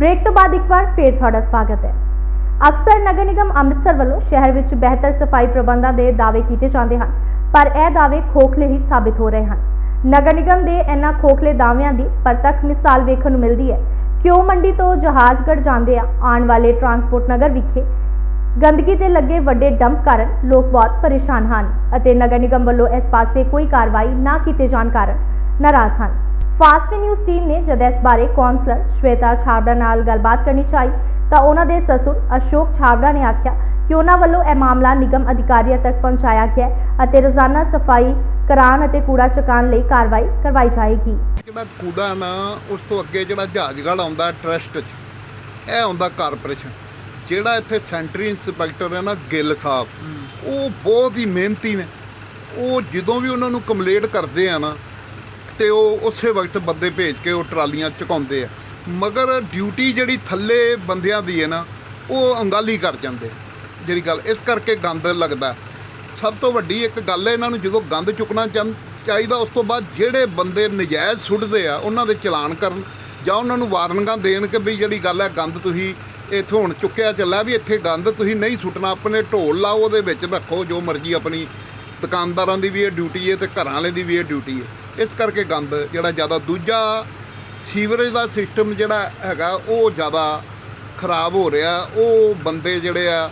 Break ਤੋਂ ਬਾਅਦ ਇੱਕ ਵਾਰ ਫੇਰ ਤੁਹਾਡਾ ਸਵਾਗਤ ਹੈ। ਅਕਸਰ ਨਗਰ ਨਿਗਮ ਅੰਮ੍ਰਿਤਸਰ ਵੱਲੋਂ ਸ਼ਹਿਰ ਵਿੱਚ ਬਿਹਤਰ ਸਫ਼ਾਈ ਪ੍ਰਬੰਧਾਂ ਦੇ ਦਾਅਵੇ ਕੀਤੇ ਜਾਂਦੇ ਹਨ, ਪਰ ਇਹ ਦਾਅਵੇ ਖੋਖਲੇ ਹੀ ਸਾਬਿਤ ਹੋ ਰਹੇ ਹਨ। ਨਗਰ ਨਿਗਮ ਦੇ ਇਹਨਾਂ ਖੋਖਲੇ ਦਾਅਵਿਆਂ ਦੀ ਪ੍ਰਤੱਖ ਮਿਸਾਲ ਵੇਖਣ ਨੂੰ ਮਿਲਦੀ ਹੈ। ਕਿਉਂ ਮੰਡੀ ਤੋਂ ਜਹਾਜ਼ਗੜ੍ਹ ਜਾਂਦੇ ਆ, ਆਉਣ ਵਾਲੇ ਟਰਾਂਸਪੋਰਟ ਨਗਰ ਵਿਖੇ ਗੰਦਗੀ ਤੇ ਲੱਗੇ ਵੱਡੇ ਡੰਪ ਕਾਰਨ ਲੋਕ ਬਹੁਤ ਪਰੇਸ਼ਾਨ ਹਨ ਅਤੇ ਨਗਰ ਨਿਗਮ ਵੱਲੋਂ ਇਸ ਪਾਸੇ ਕੋਈ ਕਾਰਵਾਈ ਨਾ ਕੀਤੇ ਜਾਣ ਕਾਰਨ ਨਾਰਾਜ਼ ਹਨ। ਫਾਸਟ ਨਿਊਜ਼ ਟੀਮ ਨੇ ਜਦ ਇਸ ਬਾਰੇ ਕੌਂਸਲਰ ਸ਼ਵੇਤਾ ਛਾਬੜਾ ਨਾਲ ਗੱਲਬਾਤ ਕਰਨੀ ਚਾਹੀ ਤਾਂ ਉਹਨਾਂ ਦੇ ਸਸੁਰ ਅਸ਼ੋਕ ਛਾਬੜਾ ਨੇ ਆਖਿਆ ਕਿ ਉਹਨਾਂ ਵੱਲੋਂ ਇਹ ਮਾਮਲਾ ਨਿਗਮ ਅਧਿਕਾਰੀਆਂ ਤੱਕ ਪਹੁੰਚਾਇਆ ਗਿਆ ਅਤੇ ਰੋਜ਼ਾਨਾ ਸਫ਼ਾਈ ਕਰਾਉਣ ਅਤੇ ਕੂੜਾ ਚੁਕਾਉਣ ਲਈ ਕਾਰਵਾਈ ਕਰਵਾਈ ਜਾਏਗੀ। ਜਿਹੜਾ ਕੂੜਾ ਨਾ ਉਸ ਤੋਂ ਅੱਗੇ ਜਿਹੜਾ ਜਹਾਜ਼ਗੜ੍ਹ ਆਉਂਦਾ ਟਰਸਟ 'ਚ ਇਹ ਆਉਂਦਾ ਕਾਰਪੋਰੇਸ਼ਨ ਜਿਹੜਾ ਇੱਥੇ ਸੈਂਟਰੀ ਇੰਸਪੈਕਟਰ ਹੈ ਨਾ ਗਿੱਲ ਸਾਹਿਬ ਉਹ ਬਹੁਤ ਹੀ ਮਿਹਨਤੀ ਨੇ। ਉਹ ਜਦੋਂ ਵੀ ਉਹਨਾਂ ਨੂੰ ਕੰਪਲੇਂਟ ਕਰਦੇ ਆ ਨਾ ਤੇ ਉਹ ਉਸੇ ਵਕਤ ਬੰਦੇ ਭੇਜ ਕੇ ਉਹ ਟਰਾਲੀਆਂ ਚੁਕਾਉਂਦੇ ਆ। ਮਗਰ ਡਿਊਟੀ ਜਿਹੜੀ ਥੱਲੇ ਬੰਦਿਆਂ ਦੀ ਹੈ ਨਾ, ਉਹ ਅੰਗਾਲੀ ਕਰ ਜਾਂਦੇ ਜਿਹੜੀ ਗੱਲ, ਇਸ ਕਰਕੇ ਗੰਦ ਲੱਗਦਾ। ਸਭ ਤੋਂ ਵੱਡੀ ਇੱਕ ਗੱਲ ਹੈ ਇਹਨਾਂ ਨੂੰ ਜਦੋਂ ਗੰਦ ਚੁੱਕਣਾ ਚਾਹੁੰ- ਚਾਹੀਦਾ, ਉਸ ਤੋਂ ਬਾਅਦ ਜਿਹੜੇ ਬੰਦੇ ਨਜਾਇਜ਼ ਸੁੱਟਦੇ ਆ, ਉਹਨਾਂ ਦੇ ਚਲਾਨ ਕਰਨ, ਜਾਂ ਉਹਨਾਂ ਨੂੰ ਵਾਰਨਿੰਗਾਂ ਦੇਣ ਕਿ ਵੀ ਜਿਹੜੀ ਗੱਲ ਹੈ ਗੰਦ ਤੁਸੀਂ ਇੱਥੋਂ ਹੁਣ ਚੁੱਕਿਆ ਚੱਲਿਆ ਵੀ ਇੱਥੇ ਗੰਦ ਤੁਸੀਂ ਨਹੀਂ ਸੁੱਟਣਾ, ਆਪਣੇ ਢੋਲ ਲਾਓ, ਉਹਦੇ ਵਿੱਚ ਰੱਖੋ, ਜੋ ਮਰਜ਼ੀ ਆਪਣੀ ਦੁਕਾਨਦਾਰਾਂ ਦੀ ਵੀ ਇਹ ਡਿਊਟੀ ਹੈ ਤੇ ਘਰਾਂ ਵਾਲੇ ਦੀ ਵੀ ਇਹ ਡਿਊਟੀ ਹੈ। ਇਸ ਕਰਕੇ ਗੰਦ ਜਿਹੜਾ ਜ਼ਿਆਦਾ ਦੂਜਾ ਸੀਵਰੇਜ ਦਾ ਸਿਸਟਮ ਜਿਹੜਾ ਹੈਗਾ ਉਹ ਜ਼ਿਆਦਾ ਖਰਾਬ ਹੋ ਰਿਹਾ। ਉਹ ਬੰਦੇ ਜਿਹੜੇ ਆ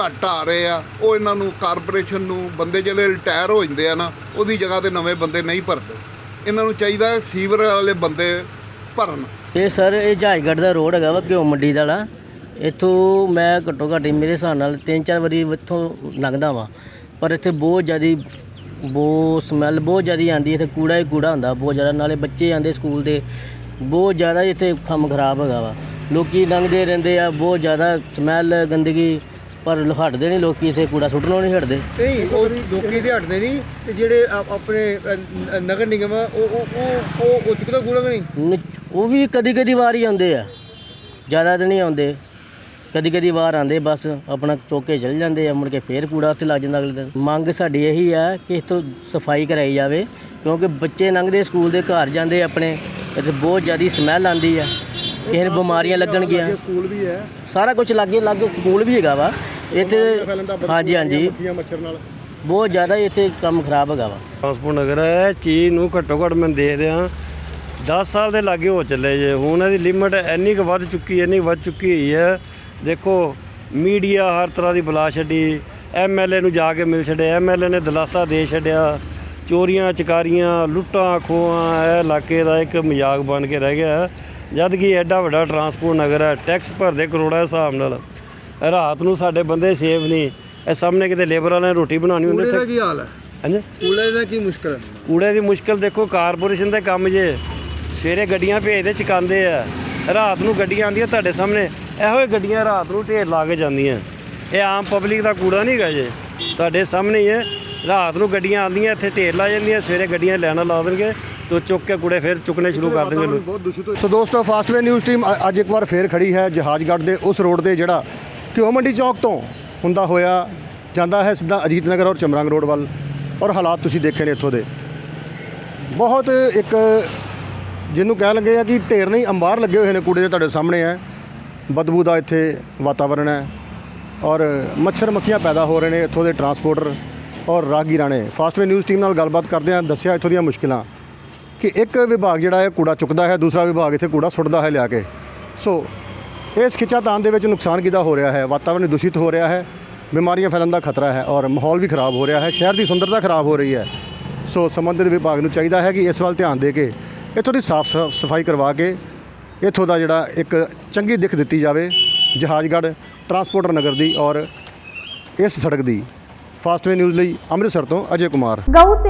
ਘੱਟ ਆ ਰਹੇ ਆ। ਉਹ ਇਹਨਾਂ ਨੂੰ ਕਾਰਪੋਰੇਸ਼ਨ ਨੂੰ ਬੰਦੇ ਜਿਹੜੇ ਰਿਟਾਇਰ ਹੋ ਜਾਂਦੇ ਆ ਨਾ, ਉਹਦੀ ਜਗ੍ਹਾ ਤੇ ਨਵੇਂ ਬੰਦੇ ਨਹੀਂ ਭਰਦੇ। ਇਹਨਾਂ ਨੂੰ ਚਾਹੀਦਾ ਸੀਵਰ ਵਾਲੇ ਬੰਦੇ ਭਰਨ। ਇਹ ਸਰ, ਇਹ ਜਹਾਜ਼ਗੜ੍ਹ ਦਾ ਰੋਡ ਹੈਗਾ ਵਾ, ਘਿਓ ਮੰਡੀ ਦਾ ਵਾਲਾ। ਇੱਥੋਂ ਮੈਂ ਘੱਟੋ ਘੱਟ ਮੇਰੇ ਹਿਸਾਬ ਨਾਲ ਤਿੰਨ ਚਾਰ ਵਾਰੀ ਇੱਥੋਂ ਲੰਘਦਾ ਵਾਂ। ਪਰ ਇੱਥੇ ਬਹੁਤ ਜ਼ਿਆਦੀ ਬਹੁਤ ਸਮੈਲ ਬਹੁਤ ਜ਼ਿਆਦੀ ਆਉਂਦੀ ਇੱਥੇ ਕੂੜਾ ਹੀ ਕੂੜਾ ਹੁੰਦਾ ਬਹੁਤ ਜ਼ਿਆਦਾ ਨਾਲੇ ਬੱਚੇ ਆਉਂਦੇ ਸਕੂਲ ਦੇ ਬਹੁਤ ਜ਼ਿਆਦਾ ਇੱਥੇ ਕੰਮ ਖਰਾਬ ਹੈਗਾ ਵਾ। ਲੋਕੀ ਲੰਘਦੇ ਰਹਿੰਦੇ ਆ ਬਹੁਤ ਜ਼ਿਆਦਾ ਸਮੈਲ ਗੰਦਗੀ ਪਰ ਹਟਦੇ ਨਹੀਂ ਲੋਕੀ ਇੱਥੇ ਕੂੜਾ ਸੁੱਟਣੋਂ ਨਹੀਂ ਹਟਦੇ। ਨਹੀਂ ਉਹ ਲੋਕੀ ਦੇ ਹਟਦੇ ਨਹੀਂ ਤੇ ਜਿਹੜੇ ਆਪਣੇ ਨਗਰ ਨਿਗਮ ਉਹ ਉਹ ਉਹ ਉਹ ਚੁੱਕਦਾ ਕੂੜਾ ਨਹੀਂ? ਉਹ ਵੀ ਕਦੀ ਕਦੀ ਵਾਰ ਹੀ ਆਉਂਦੇ ਆ ਜ਼ਿਆਦਾ ਤਾਂ ਨਹੀਂ ਆਉਂਦੇ। ਕਦੀ ਕਦੀ ਵਾਰ ਆਉਂਦੇ ਬਸ ਆਪਣਾ ਚੁੱਕ ਚਲ ਜਾਂਦੇ ਆ ਮੁੜ ਕੇ ਫੇਰ ਕੂੜਾ ਉੱਥੇ ਲੱਗ ਜਾਂਦਾ ਅਗਲੇ ਦਿਨ। ਮੰਗ ਸਾਡੀ ਇਹੀ ਆ ਕਿ ਇੱਥੋਂ ਸਫ਼ਾਈ ਕਰਾਈ ਜਾਵੇ ਕਿਉਂਕਿ ਬੱਚੇ ਲੰਘਦੇ ਸਕੂਲ ਦੇ ਘਰ ਜਾਂਦੇ ਆਪਣੇ ਇੱਥੇ ਬਹੁਤ ਜ਼ਿਆਦੀ ਸਮੈਲ ਆਉਂਦੀ ਆ। ਕਿਸੇ ਨੂੰ ਬਿਮਾਰੀਆਂ ਲੱਗਣਗੀਆਂ ਸਕੂਲ ਵੀ ਹੈ। ਸਾਰਾ ਕੁਝ ਲਾਗੇ ਲਾਗੇ ਸਕੂਲ ਵੀ ਹੈਗਾ ਵਾ। ਇੱਥੇ ਹਾਂਜੀ ਹਾਂਜੀ। ਮੱਖੀਆਂ ਮੱਛਰ ਨਾਲ। ਬਹੁਤ ਜ਼ਿਆਦਾ ਇੱਥੇ ਕੰਮ ਖਰਾਬ ਹੈਗਾ ਵਾ। ਟਰਾਂਸਪੋਰਟ ਨਗਰ ਹੈ ਚੀਜ਼ ਨੂੰ ਘੱਟੋ ਘੱਟ ਮੈਂ ਦੇਖਦੇ ਹਾਂ 10 ਸਾਲ ਦੇ ਲਾਗੇ ਹੋ ਚੱਲੇ ਜੇ। ਹੁਣ ਇਹਦੀ ਲਿਮਟ ਇੰਨੀ ਕੁ ਵੱਧ ਚੁੱਕੀ ਹੈ ਇੰਨੀ ਵੱਧ ਚੁੱਕੀ ਹੋਈ ਹੈ। ਦੇਖੋ ਮੀਡੀਆ ਹਰ ਤਰ੍ਹਾਂ ਦੀ ਬੁਲਾ ਛੱਡੀ ਐਮਐਲਏ ਨੂੰ ਜਾ ਕੇ ਮਿਲ ਛੱਡਿਆ ਐਮਐਲਏ ਨੇ ਦਿਲਾਸਾ ਦੇ ਛੱਡਿਆ ਚੋਰੀਆਂ ਚਕਾਰੀਆਂ ਲੁੱਟਾਂ ਖੋਹਾਂ ਇਹ ਇਲਾਕੇ ਦਾ ਇੱਕ ਮਜ਼ਾਕ ਬਣ ਕੇ ਰਹਿ ਗਿਆ। ਜਦ ਕਿ ਐਡਾ ਵੱਡਾ ਟਰਾਂਸਪੋਰਟ ਨਗਰ ਹੈ ਟੈਕਸ ਭਰਦੇ ਕਰੋੜਾਂ ਹਿਸਾਬ ਨਾਲ। ਰਾਤ ਨੂੰ ਸਾਡੇ ਬੰਦੇ ਸੇਫ ਨਹੀਂ। ਇਹ ਸਾਹਮਣੇ ਕਿਤੇ ਲੇਬਰ ਵਾਲਿਆਂ ਨੇ ਰੋਟੀ ਬਣਾਉਣੀ ਹੁੰਦੀ ਇੱਥੇ ਕੀ ਹਾਲ ਹੈ? ਹਾਂਜੀ? ਕੂੜੇ ਦਾ ਕੀ ਮੁਸ਼ਕਲ ਹੈ? ਕੂੜੇ ਦੀ ਮੁਸ਼ਕਲ ਦੇਖੋ ਕਾਰਪੋਰੇਸ਼ਨ ਦੇ ਕੰਮ ਜੇ। ਸਵੇਰੇ ਗੱਡੀਆਂ ਭੇਜਦੇ ਚਕਾਉਂਦੇ ਆ। ਰਾਤ ਨੂੰ ਗੱਡੀਆਂ ਆਉਂਦੀਆਂ ਤੁਹਾਡੇ ਸਾਹਮਣੇ। ਇਹੋ ਹੀ ਗੱਡੀਆਂ ਰਾਤ ਨੂੰ ਢੇਰ ਲਾ ਕੇ ਜਾਂਦੀਆਂ। ਇਹ ਆਮ ਪਬਲਿਕ ਦਾ ਕੂੜਾ ਨਹੀਂ ਗਾ ਜੇ। ਤੁਹਾਡੇ ਸਾਹਮਣੇ ਹੀ ਹੈ। ਰਾਤ ਨੂੰ ਗੱਡੀਆਂ ਆਉਂਦੀਆਂ, ਇੱਥੇ ਢੇਰ ਲਾ ਜਾਂਦੀਆਂ, ਸਵੇਰੇ ਗੱਡੀਆਂ ਲੈਣਾ ਲਾ ਦੇਣਗੇ। ਤੇ ਚੁੱਕ ਕੇ ਕੂੜੇ ਫਿਰ ਚੁੱਕਣੇ ਸ਼ੁਰੂ ਕਰ ਦੇਣਗੇ ਲੋਕ। ਬਹੁਤ ਸੋ ਦੋਸਤੋ ਫਾਸਟਵੇ ਨਿਊਜ਼ ਟੀਮ ਅੱਜ ਇੱਕ ਵਾਰ ਫੇਰ ਖੜੀ ਹੈ ਜਹਾਜ਼ਗੜ੍ਹ ਦੇ ਉਸ ਰੋਡ ਤੇ ਜਿਹੜਾ ਘਿਓ ਮੰਡੀ ਚੌਕ ਤੋਂ ਹੁੰਦਾ ਹੋਇਆ ਜਾਂਦਾ ਹੈ ਸਿੱਧਾ ਅਜੀਤ ਨਗਰ ਔਰ ਚਮਰੰਗ ਰੋਡ ਵੱਲ। ਔਰ ਹਾਲਾਤ ਤੁਸੀਂ ਦੇਖੇ ਨੇ ਇੱਥੋਂ ਦੇ। ਬਹੁਤ ਇੱਕ ਜਿਹਨੂੰ ਕਹਿ ਲੱਗੇ ਆ ਕਿ ਢੇਰ ਨਹੀਂ, ਅੰਬਾਰ ਲੱਗੇ ਹੋਏ ਨੇ ਕੂੜੇ ਦੇ ਤੁਹਾਡੇ ਸਾਹਮਣੇ ਹੈ। ਬਦਬੂ ਦਾ ਇੱਥੇ ਵਾਤਾਵਰਣ ਹੈ ਔਰ ਮੱਛਰ ਮੱਖੀਆਂ ਪੈਦਾ ਹੋ ਰਹੇ ਨੇ ਇੱਥੋਂ ਦੇ ਟਰਾਂਸਪੋਰਟਰ ਔਰ ਰਾਹਗੀਰਾਂ ਨੇ ਫਾਸਟਵੇ ਨਿਊਜ਼ ਟੀਮ ਨਾਲ ਗੱਲਬਾਤ ਕਰਦੇ ਆ ਦੱਸਿਆ ਇੱਥੋਂ ਦੀਆਂ ਮੁਸ਼ਕਿਲਾਂ ਕਿ ਇੱਕ ਵਿਭਾਗ ਜਿਹੜਾ ਹੈ, ਕੂੜਾ ਚੁੱਕਦਾ ਹੈ, ਦੂਸਰਾ ਵਿਭਾਗ ਇੱਥੇ ਕੂੜਾ ਸੁੱਟਦਾ ਹੈ ਲਿਆ ਕੇ। ਸੋ ਇਸ ਖਿੱਚਾਤਾਣ ਦੇ ਵਿੱਚ ਨੁਕਸਾਨ ਕਿਦਾ ਹੋ ਰਿਹਾ ਹੈ ਵਾਤਾਵਰਣ ਦੂਸ਼ਿਤ ਹੋ ਰਿਹਾ ਹੈ, ਬਿਮਾਰੀਆਂ ਫੈਲਣ ਦਾ ਖਤਰਾ ਹੈ ਔਰ ਮਾਹੌਲ ਵੀ ਖਰਾਬ ਹੋ ਰਿਹਾ ਹੈ, ਸ਼ਹਿਰ ਦੀ ਸੁੰਦਰਤਾ ਖਰਾਬ ਹੋ ਰਹੀ ਹੈ। ਸੋ ਸੰਬੰਧਿਤ ਵਿਭਾਗ ਨੂੰ ਚਾਹੀਦਾ ਹੈ ਕਿ ਇਸ ਵੱਲ ਧਿਆਨ ਦੇ ਕੇ, ਇੱਥੋਂ ਦੀ ਸਾਫ਼ ਸ- ਸਫ਼ਾਈ ਕਰਵਾ ਕੇ ਇੱਥੋਂ ਦਾ ਜਿਹੜਾ ਇੱਕ ਚੰਗੀ ਦਿੱਖ ਦਿੱਤੀ ਜਾਵੇ ਜਹਾਜ਼ਗੜ੍ਹ ਟਰਾਂਸਪੋਰਟਰ ਨਗਰ ਦੀ ਔਰ ਇਸ ਸੜਕ ਦੀ ਫਾਸਟਵੇ ਨਿਊਜ਼ ਲਈ ਅੰਮ੍ਰਿਤਸਰ ਤੋਂ ਅਜੇ ਕੁਮਾਰ।